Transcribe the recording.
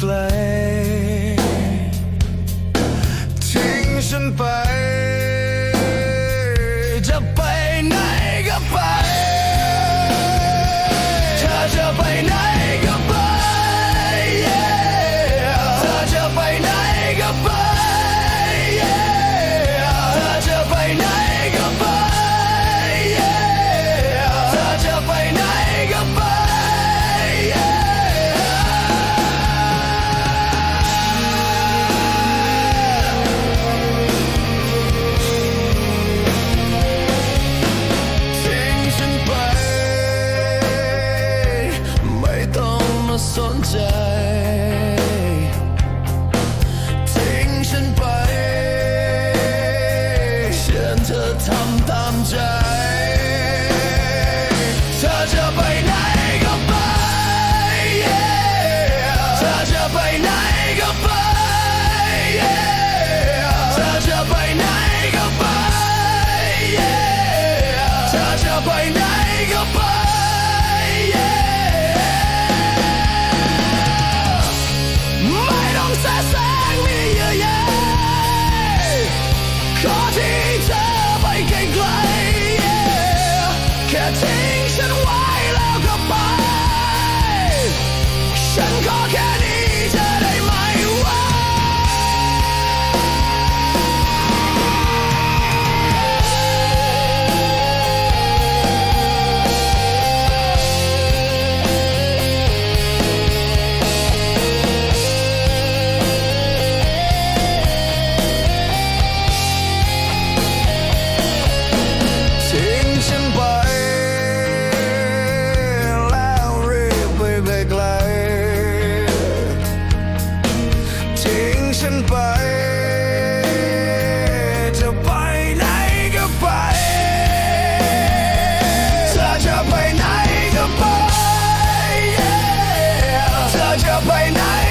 ไกล เธอทำตามใจ เธอจะไป Up. Roger by night.